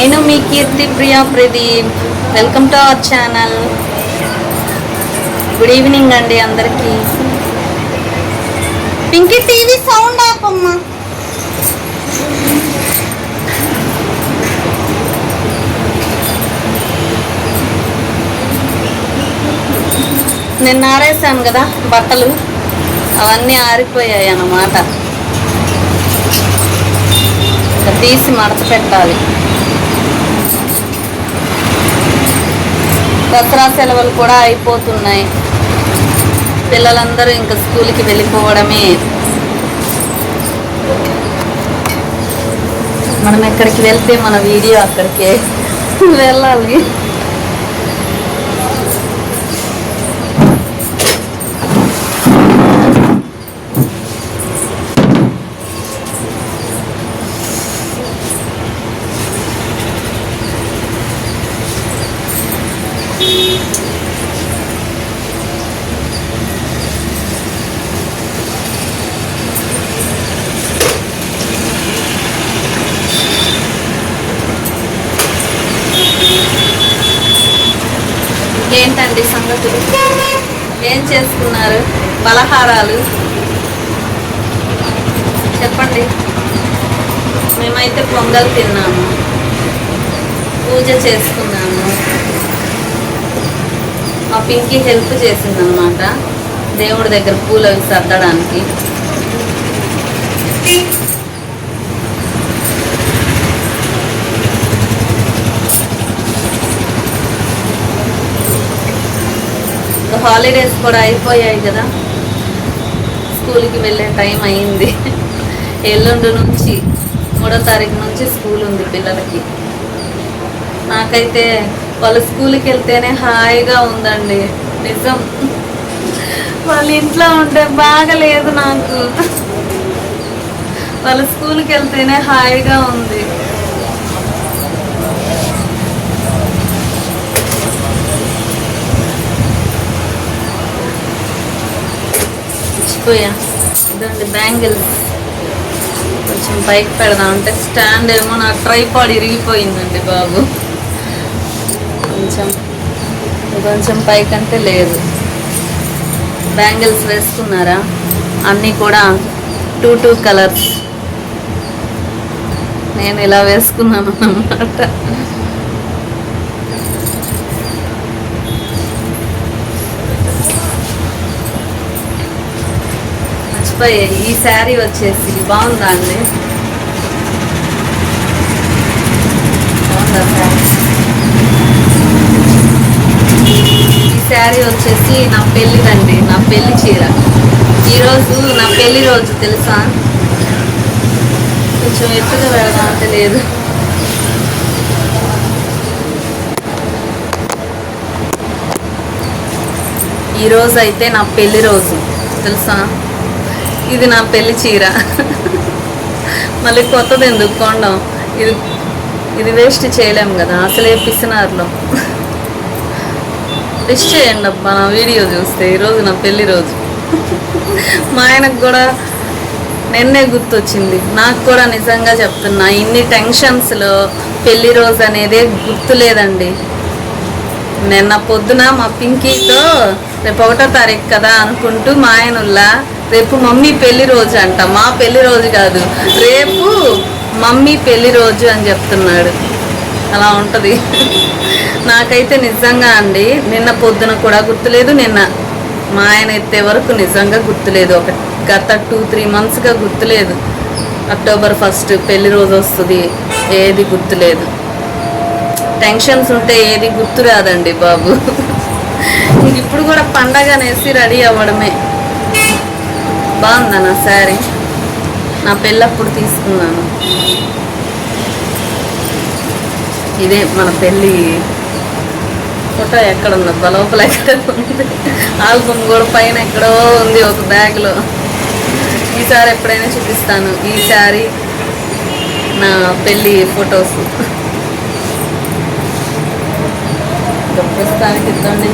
నేను మీ Keerthi Priya Pradeep. Welcome to our channel good evening అండి అందరికీ. పింకీ టీవీ సౌండ్ ఆపమ్మా. నిన్న ఆరేసాను కదా బట్టలు. అవన్నీ ఆరిపోయాయి అన్నమాట. తీసి మడత పెట్టాలి. దసరా సెలవులు కూడా అయిపోతున్నాయి. పిల్లలందరూ ఇంకా స్కూల్కి వెళ్ళిపోవడమే. మనం ఎక్కడికి వెళ్తే మన వీడియో అక్కడికే వెళ్ళాలి. పలహారాలు. చెప్పండి. మేమైతే పొంగల్ తిన్నాము. పూజ చేసుకున్నాము. మా పింకీ హెల్ప్ చేసిందనమాట దేవుడి దగ్గర పూలు అవి సర్దడానికి హాలిడేస్ కూడా అయిపోయాయి కదా. స్కూల్కి వెళ్ళే టైం అయింది. ఎల్లుండి నుంచి మూడో తారీఖు నుంచి స్కూల్ ఉంది పిల్లలకి. నాకైతే వాళ్ళు స్కూల్కి వెళ్తేనే హాయిగా ఉందండి. నిజం. వాళ్ళ ఇంట్లో ఉంటే బాగలేదు నాకు. వాళ్ళ స్కూల్కి వెళ్తేనే హాయిగా ఉంది. మర్చిపోయా. ఇదండి బ్యాంగిల్స్. కొంచెం పైకి పెడదాం అంటే స్టాండ్ ఏమో నా ట్రైపాడ్ ఇరిగిపోయిందండి బాబు. కొంచెం కొంచెం పైకంటే లేదు. బ్యాంగిల్స్ వేసుకున్నారా? అన్నీ కూడా టూ టూ కలర్స్. నేను ఇలా వేసుకున్నాను అన్నమాట. మర్చిపోయా ఈ శారీ వచ్చేసి బాగుందా అండి? బాగుందా ఈ శారీ వచ్చేసి నా పెళ్ళిదండి నా పెళ్ళి చీర. ఈరోజు నా పెళ్ళి రోజు తెలుసా? కొంచెం ఎత్తుగా వెళ్దాం తెలియదు లేదు. ఈరోజు అయితే నా పెళ్ళి రోజు తెలుసా? ఇది నా పెళ్ళి చీర. మళ్ళీ కొత్తది ఎందుకు కొండం ఇది ఇది వేస్ట్ చేయలేము కదా అసలే పిసినారులో. విష్ చేయండి అబ్బా నా వీడియో చూస్తే ఈరోజు నా పెళ్ళి రోజు. మా ఆయనకు కూడా నిన్నే గుర్తొచ్చింది. నాకు కూడా నిజంగా చెప్తున్నా ఇన్ని టెన్షన్స్లో పెళ్ళి రోజు అనేదే గుర్తులేదండి. నిన్న పొద్దున మా పింకీతో రేపు ఒకటో తారీఖు కదా అనుకుంటూ మా ఆయనుల్లా రేపు మమ్మీ పెళ్ళి రోజు అంట. మా పెళ్ళి రోజు కాదు. రేపు మమ్మీ పెళ్ళి రోజు అని చెప్తున్నాడు. అలా ఉంటుంది. నాకైతే నిజంగా అండి నిన్న పొద్దున కూడా గుర్తులేదు. నిన్న మా ఆయన ఎత్తే వరకు నిజంగా గుర్తులేదు. ఒక గత టూ త్రీ మంత్స్గా గుర్తులేదు. అక్టోబర్ ఫస్ట్ పెళ్ళి రోజు వస్తుంది. ఏది గుర్తులేదు. టెన్షన్స్ ఉంటే ఏది గుర్తు రాదండి బాబు. ఇప్పుడు కూడా పండగ అనేసి రెడీ అవ్వడమే. బాగుందా నా శారీ? నా పెళ్ళప్పుడు తీసుకున్నాను. ఇదే మన పెళ్ళి ఫోటో ఎక్కడ ఉంది లోపల ఎక్కడ ఉంది. ఆల్బమ్ కూడా పైన ఎక్కడో ఉంది ఒక బ్యాగ్లో. ఈసారి ఎప్పుడైనా చూపిస్తాను. ఈ శారీ నా పెళ్ళి ఫొటోస్. ఇంకా ప్రస్తుతానికి ఇద్దండి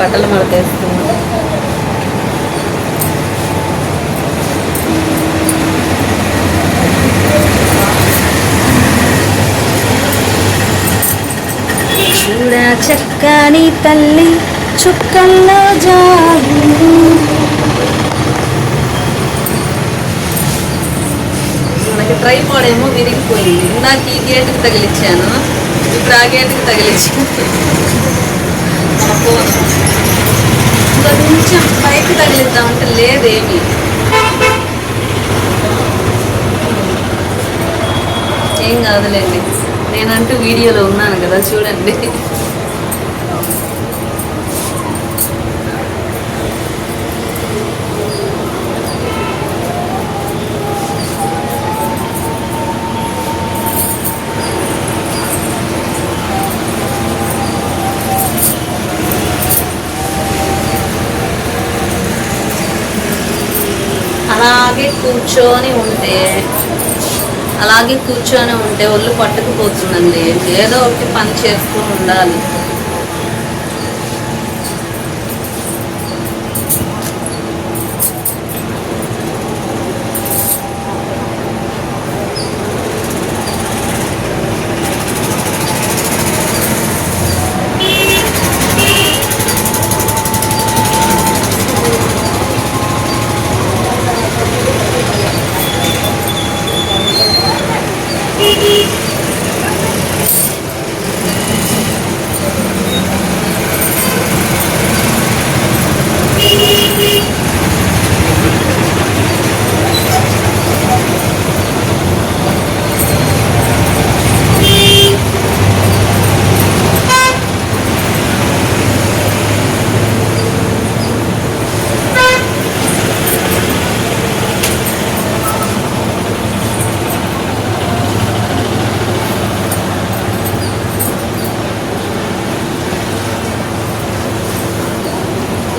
బట్టలు కదా చక్కని తల్లి చుక్కల్లో జాగు. మనకి ట్రైపాడ్ ఏమో విరిగిపోయింది. ఇందాక ఈ గేటుకి తగిలిచ్చాను. ఇప్పుడు ఆ గేటుకి తగిలిచ్చాను. కొంచెం పైకి తగిలిద్దామంటే లేదేమి. ఏం కాదులేండి. నేనంటూ వీడియోలో ఉన్నాను కదా చూడండి అలాగే కూర్చొని ఉంటే అలాగే కూర్చొని ఉంటే ఒళ్ళు పట్టుకుపోతుందండి. ఏదో ఒకటి పని చేస్తూ ఉండాలి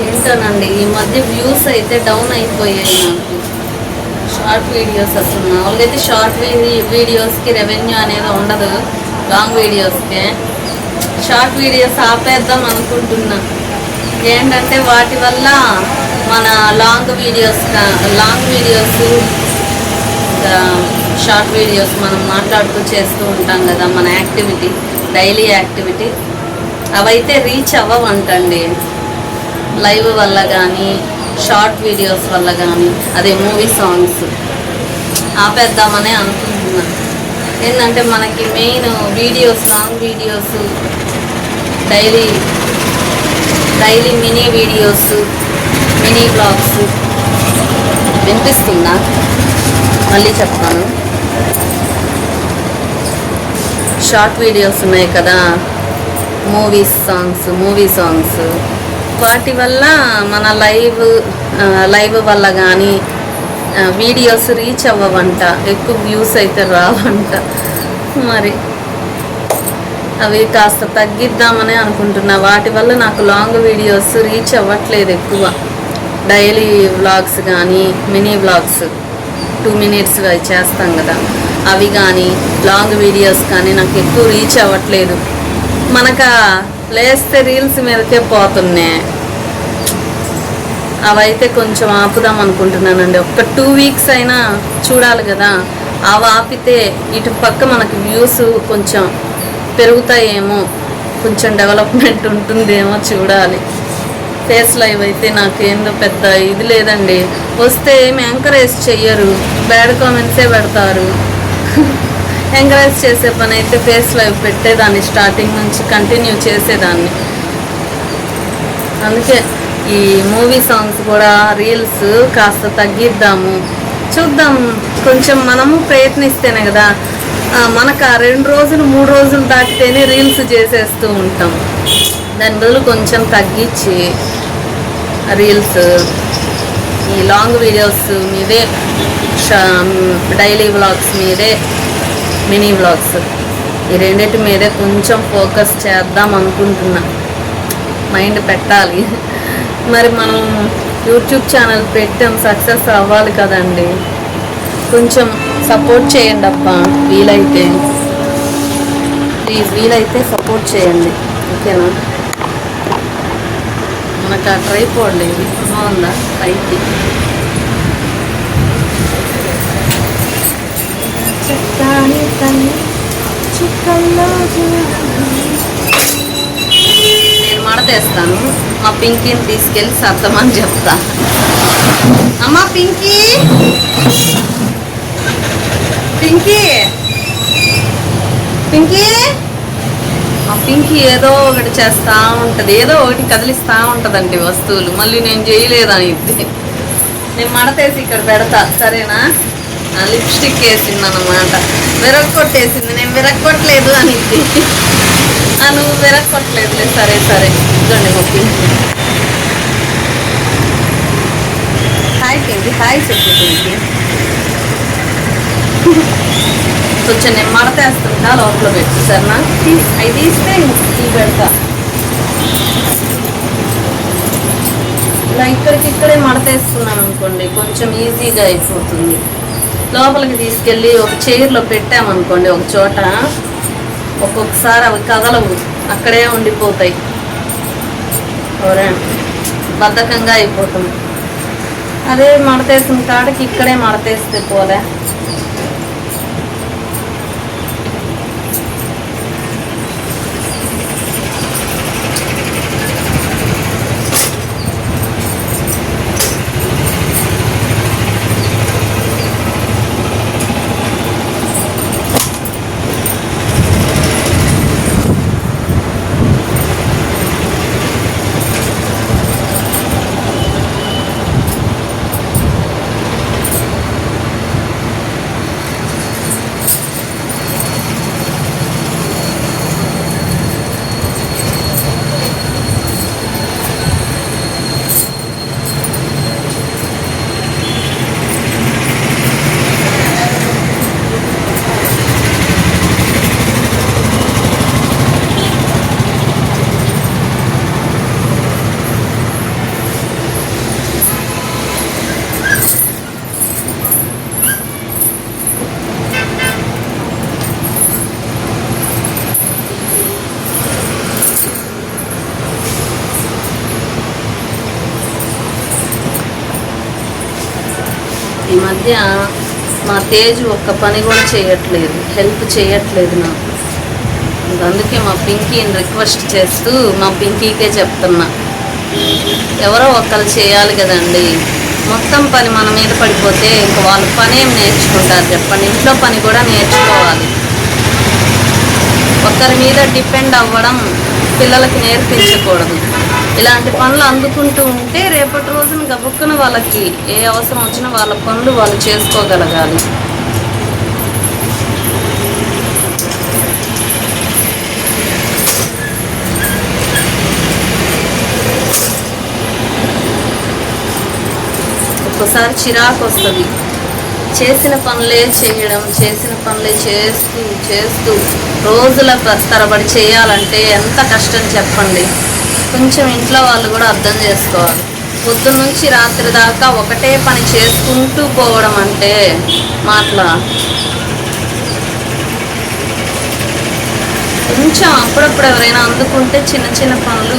ఏంటోనండి ఈ మధ్య వ్యూస్ అయితే డౌన్ అయిపోయాయి నాకు. షార్ట్ వీడియోస్ అసలు మామూలుగా అయితే షార్ట్ వీడియోస్కి రెవెన్యూ అనేది ఉండదు. లాంగ్ వీడియోస్కే షార్ట్ వీడియోస్ ఆపేద్దాం అనుకుంటున్నా. ఏంటంటే వాటి వల్ల మన long videos long videos short videos మనం మాట్లాడుతూ చేస్తూ ఉంటాం కదా మన యాక్టివిటీ డైలీ యాక్టివిటీ అవైతే రీచ్ అవ్వవంటండి. లైవ్ వల్ల కానీ షార్ట్ వీడియోస్ వల్ల కానీ అదే మూవీ సాంగ్స్ ఆపేద్దామని అనుకుంటున్నాను. ఏంటంటే మనకి main videos long videos daily daily mini videos mini blogs వినిపిస్తుందా? మళ్ళీ చెప్తాను. షార్ట్ వీడియోస్ ఉన్నాయి కదా మూవీస్ సాంగ్స్ మూవీ సాంగ్స్. వాటి వల్ల మన లైవ్ లైవ్ వల్ల కానీ వీడియోస్ రీచ్ అవ్వవంట ఎక్కువ వ్యూస్ అయితే రావంట. మరి అవి కాస్త తగ్గిద్దామని అనుకుంటున్నా. వాటి వల్ల నాకు లాంగ్ వీడియోస్ రీచ్ అవ్వట్లేదు ఎక్కువ. డైలీ వ్లాగ్స్ కానీ మినీ వ్లాగ్స్ టూ మినిట్స్ అవి చేస్తాం కదా. అవి కానీ లాంగ్ వీడియోస్ కానీ నాకు ఎక్కువ రీచ్ అవ్వట్లేదు. మనక లేస్తే రీల్స్ మీదకే పోతున్నాయి. అవైతే కొంచెం ఆపుదాం అనుకుంటున్నానండి. ఒక్క టూ వీక్స్ అయినా చూడాలి కదా. అవి ఆపితే ఇటు పక్క మనకి వ్యూస్ కొంచెం పెరుగుతాయేమో. కొంచెం డెవలప్మెంట్ ఉంటుందేమో చూడాలి. ఫేస్ లైవ్ అయితే నాకు ఏందో పెద్ద ఇది లేదండి. వస్తే ఏమి ఎంకరేజ్ చెయ్యరు. బ్యాడ్ కామెంట్సే పెడతారు. ఎంకరేజ్ చేసే పని అయితే ఫేస్ లైవ్ పెట్టేదాన్ని స్టార్టింగ్ నుంచి కంటిన్యూ చేసేదాన్ని. అందుకే ఈ మూవీ సాంగ్స్ కూడా రీల్స్ కాస్త తగ్గిద్దాము. చూద్దాం. కొంచెం మనము ప్రయత్నిస్తేనే కదా మనకు ఆ రెండు రోజులు మూడు రోజులు దాటితేనే రీల్స్ చేసేస్తూ ఉంటాం. దాని బదులు కొంచెం తగ్గించి రీల్స్ ఈ లాంగ్ వీడియోస్ మీదే డైలీ వ్లాగ్స్ మీదే మినీ వ్లాగ్స్ ఈ రెండింటి మీదే కొంచెం ఫోకస్ చేద్దాం అనుకుంటున్నా. మైండ్ పెట్టాలి. మరి మనం యూట్యూబ్ ఛానల్ పెట్టాం సక్సెస్ అవ్వాలి కదండి. కొంచెం సపోర్ట్ చేయండి అబ్బా వీలైతే. ప్లీజ్ వీలైతే సపోర్ట్ చేయండి. ఓకేనా? మనకు ఆ ట్రైపోడ్ బాగుందా? పైకి చక్కని తల్లి చుక్కల్లో జాబిలి. మడతేస్తాను మా పింకీని తీసుకెళ్ళి సర్దమని చెప్తా. అమ్మా పింకీ! పింకీ! పింకీ! ఆ పింకీ ఏదో ఒకటి చేస్తా ఉంటది. ఏదో ఒకటి కదిలిస్తా ఉంటదండి వస్తువులు. మళ్ళీ నేను చేయలేదని నేను మడతేసి ఇక్కడ పెడతా సరేనా? లిప్స్టిక్ వేసింది అనమాట విరగొట్టేసింది. నేను విరగొట్టలేదు అని నువ్వు విరగొట్టలేదులే సరే సరే ఇదండి మా హాయ్ పింకీ హాయ్ చెప్పు కొంచెం నేను మడతేస్తుంటా లోపల పెట్టి సరేనా తీసి అవి తీస్తే ఈ పెడతా ఇలా ఇక్కడికి ఇక్కడే మడతేస్తున్నాను అనుకోండి కొంచెం ఈజీగా అయిపోతుంది లోపలికి తీసుకెళ్ళి ఒక చైర్లో పెట్టామనుకోండి ఒక చోట ఒక్కొక్కసారి అవి కదలవు. అక్కడే ఉండిపోతాయి. బద్ధకంగా అయిపోతుంది. అదే మడతేసిన కాడికి ఇక్కడే మడతేస్తే పోలే. ఈ మధ్య మా తేజ్ ఒక్క పని కూడా చేయట్లేదు. హెల్ప్ చేయట్లేదు నాకు. అందుకే మా పింకీని రిక్వెస్ట్ చేస్తూ మా పింకీకే చెప్తున్నా. ఎవరో ఒక్కరు చేయాలి కదండి. మొత్తం పని మన మీద పడిపోతే ఇంక వాళ్ళు పని ఏం నేర్చుకుంటారు చెప్పండి. ఇంట్లో పని కూడా నేర్చుకోవాలి. ఒకరి మీద డిపెండ్ అవ్వడం పిల్లలకి నేర్పించకూడదు. ఇలాంటి పనులు అందుకుంటూ ఉంటే రేపటి రోజున గబుక్కున వాళ్ళకి ఏ అవసరం వచ్చినా వాళ్ళ పనులు వాళ్ళు చేసుకోగలగాలి. ఒక్కోసారి చిరాకు వస్తుంది. చేసిన పనులే చేయడం చేసిన పనులే చేస్తూ చేస్తూ రోజుల తరబడి చేయాలంటే ఎంత కష్టం చెప్పండి. కొంచెం ఇంట్లో వాళ్ళు కూడా అర్థం చేసుకోవాలి. పొద్దున్న నుంచి రాత్రి దాకా ఒకటే పని చేసుకుంటూ పోవడం అంటే మాట్లా? కొంచెం అప్పుడప్పుడు ఎవరైనా అందుకుంటే చిన్న చిన్న పనులు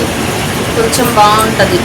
కొంచెం బాగుంటుంది.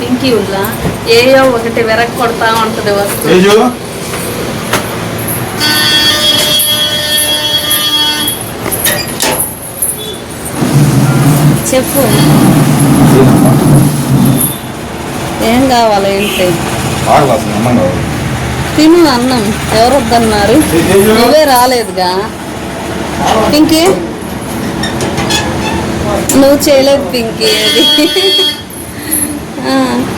పింకీ ఉల్లా ఏయో ఒకటి వెరక్ కొడతా ఉంటది వస్తువు. తేజు? చెప్పు. ఏం కావాలి ఏంటి. తిను అన్నం. ఎవరు వద్దన్నారు నువ్వే రాలేదుగా? పింకీ? నువ్వు చేయలేదు పింకీ అది. ఆ.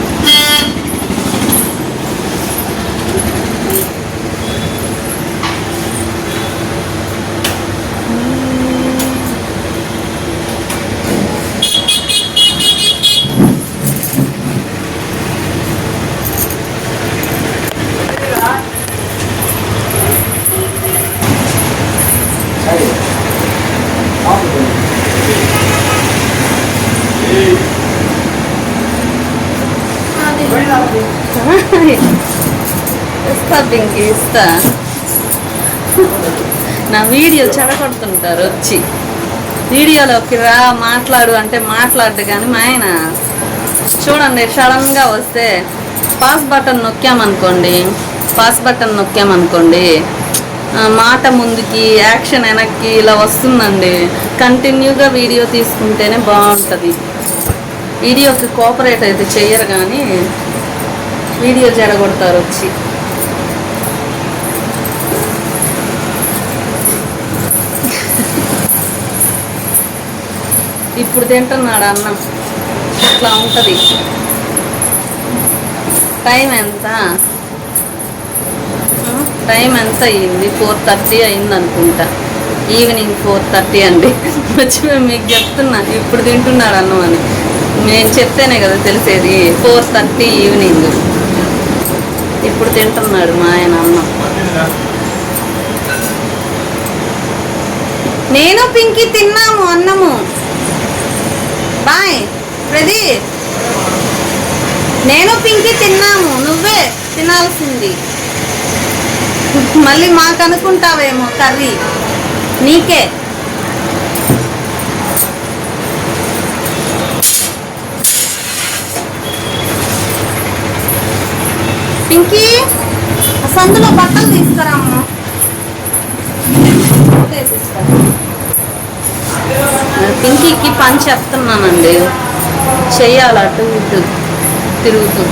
చూస్తా నా వీడియో చెడగొడుతుంటారు వచ్చి. వీడియోలోకి రా మాట్లాడు అంటే మాట్లాడు కానీ మా ఆయన చూడండి సడన్గా వస్తే పాస్ బటన్ నొక్కామనుకోండి పాస్ బటన్ నొక్కామనుకోండి మాట ముందుకి యాక్షన్ వెనక్కి ఇలా వస్తుందండి. కంటిన్యూగా వీడియో తీసుకుంటేనే బాగుంటుంది. వీడియోకి కోఆపరేట్ అయితే చెయ్యరు కానీ వీడియో జరగొడతారు వచ్చి. ఇప్పుడు తింటున్నాడు అన్నం. ఇట్లా ఉంటుంది. టైం ఎంత? టైం ఎంత అయ్యింది? ఫోర్ థర్టీ అయింది అనుకుంటా. ఈవినింగ్ ఫోర్ థర్టీ అండి. వచ్చి మీకు చెప్తున్నా. ఇప్పుడు తింటున్నాడు అన్నం అని. నేను చెప్తేనే కదా తెలిసేది. Four thirty evening. ఇప్పుడు తింటున్నాడు మా ఆయన అన్నం. నేను పింకి తిన్నాము అన్నము. బాయ్. ప్రదీప్. నేను పింకీ తిన్నాము నువ్వే తినాల్సింది. మళ్ళీ మాకు అనుకుంటావేమో కర్రీ. నీకే. పింకీ సందులో బట్టలు తీసుకురామ్మా. తీసుకురా. పింకీకి పని చెప్తున్నానండి చెయ్యాలి అటు ఇటు తిరుగుతూ.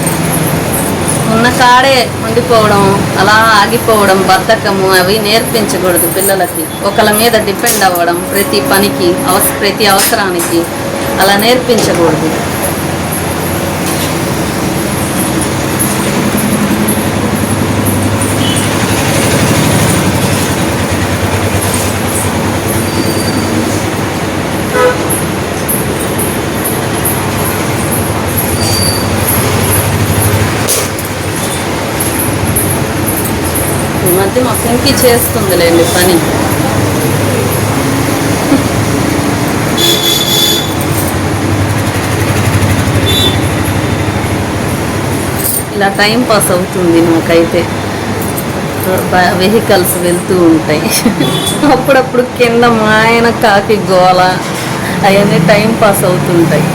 ఉన్న కాడే ఉండిపోవడం అలా ఆగిపోవడం బద్ధకము అవి నేర్పించకూడదు పిల్లలకి. ఒకళ్ళ మీద డిపెండ్ అవ్వడం ప్రతి పనికి అవస ప్రతి అవసరానికి అలా నేర్పించకూడదు ఈ మధ్య చేస్తుందిలేండి పని. ఇలా టైం పాస్ అవుతుంది నాకైతే. వెహికల్స్ వెళ్తూ ఉంటాయి. అప్పుడప్పుడు కింద మా ఆయన కాకి గోల అవన్నీ టైం పాస్ అవుతుంటాయి.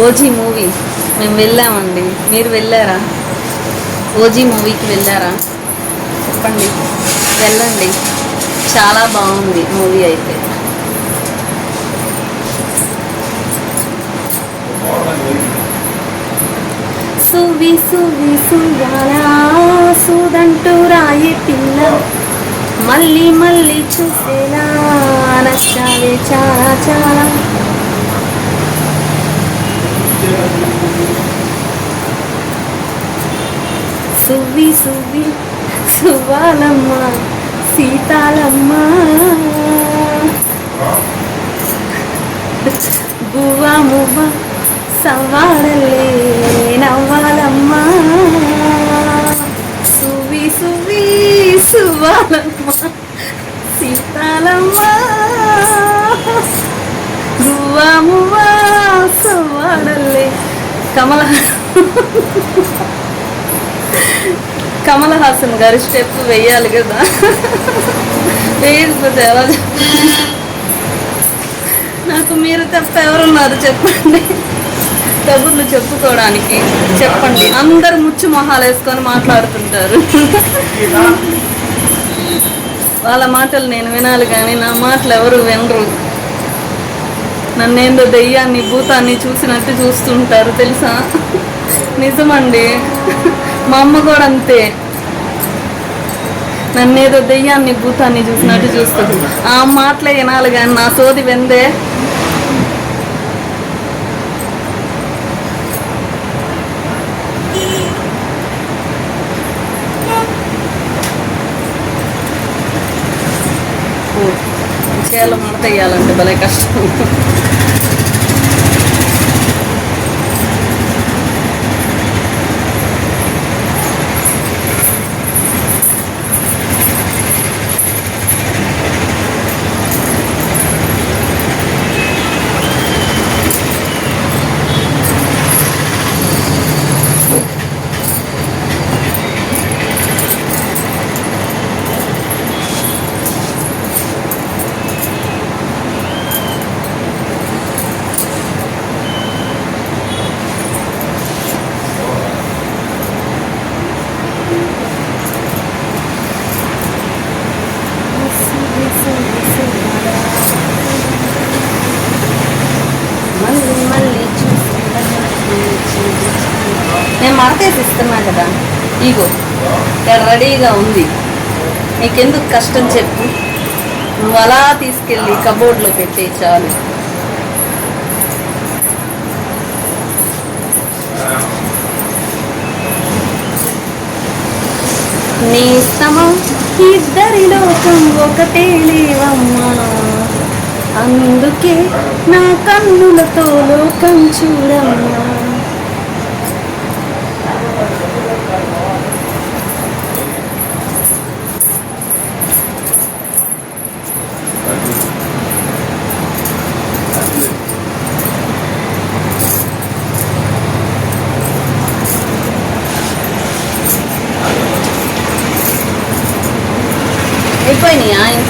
OG movie. మేము వెళ్ళామండి. మీరు వెళ్ళారా? ఓజీ మూవీకి వెళ్ళారా? చెప్పండి. వెళ్ళండి. చాలా బాగుంది మూవీ అయితే. సువి సువి సువాలా సుదంటూ రాయి పిల్ల. మళ్ళీ మళ్ళీ చూసేలా నచ్చాలి చాలా చాలా. సువ్వి సువ్వి సువ్వాలమ్మ సీతాలమ్మ. గువ్వ మువ్వ సవ్వాడలే నవ్వాలమ్మ. సువ్వి సువ్వి సువ్వాలమ్మ సీతాలమ్మ. గువ్వ మువ్వ సవ్వాడలే కమల. కమల్ హాసన్ గారి స్టెప్ వేయాలి కదా. వేయకపోతే ఎలా నాకు మీరు తప్ప ఎవరున్నారు చెప్పండి. కబుర్లు చెప్పుకోవడానికి చెప్పండి. అందరు ముచ్చు మొహాలు వేసుకొని మాట్లాడుతుంటారు. వాళ్ళ మాటలు నేను వినాలి కానీ నా మాటలు ఎవరు వినరు. నన్నేందో దెయ్యాన్ని భూతాన్ని చూసినట్టు చూస్తుంటారు తెలుసా? నిజమండి. మా అమ్మ కూడా అంతే. నన్నేదో దెయ్యాన్ని భూతాన్ని చూసినట్టు చూస్తుంది. ఆ మాటలే వినాలి కానీ నా సోది వెందే. చేయాలి మడత వేయాలంటే భలే కష్టం మళ్ళీ మళ్ళీ చూసేలా నేను ఇస్తున్నా కదా? ఇగో రెడీగా ఉంది. నీకెందుకు కష్టం చెప్పు? నువ్వు అలా తీసుకెళ్ళి కబోర్డ్లో పెట్టే చాలు. నీ సమం ఇద్దరి లోకం ఒకటే లేవమ్మా. అందుకే నా కన్నులతో లోకం చూడమ్మా.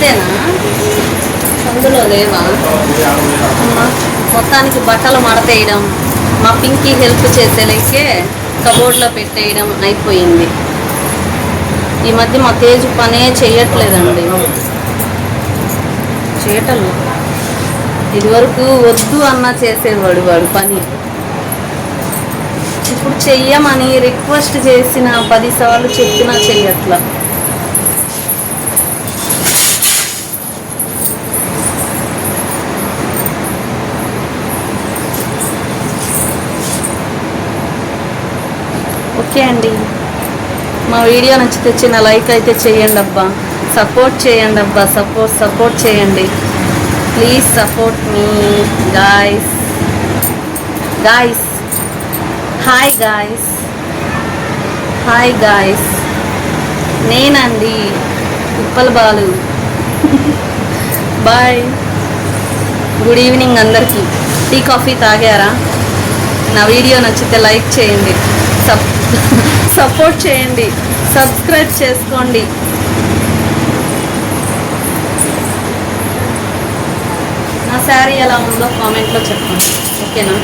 అయిపోయినాయా అందులో లేవా? మొత్తానికి బట్టలు మడతేయడం మా పింకీ హెల్ప్ చేసేలేకే కబోర్డ్లో పెట్టేయడం అయిపోయింది. ఈ మధ్య మా తేజు పనే చేయట్లేదండి. చేయటలు? ఇదివరకు వద్దు అన్న చేసేవాడు వాడు పని. ఇప్పుడు చెయ్యమని రిక్వెస్ట్ చేసిన పదిసార్లు చెప్పినా చెయ్యట్లా. ఓకే అండి. మా వీడియో నచ్చితే చిన్న లైక్ అయితే చేయండి అబ్బా. సపోర్ట్ చేయండి అబ్బా. సపోర్ట్ సపోర్ట్ చేయండి. Please support me guys guys hi guys hi guys నేనండి. Uppala Balu. Bye good evening అందరికీ. టీ కాఫీ తాగారా? నా వీడియో నచ్చితే లైక్ చేయండి. సబ్ సపోర్ట్ చేయండి. సబ్స్క్రైబ్ చేసుకోండి. నా శారీ ఎలా ఉందో కామెంట్లో చెప్పండి. ఓకేనా?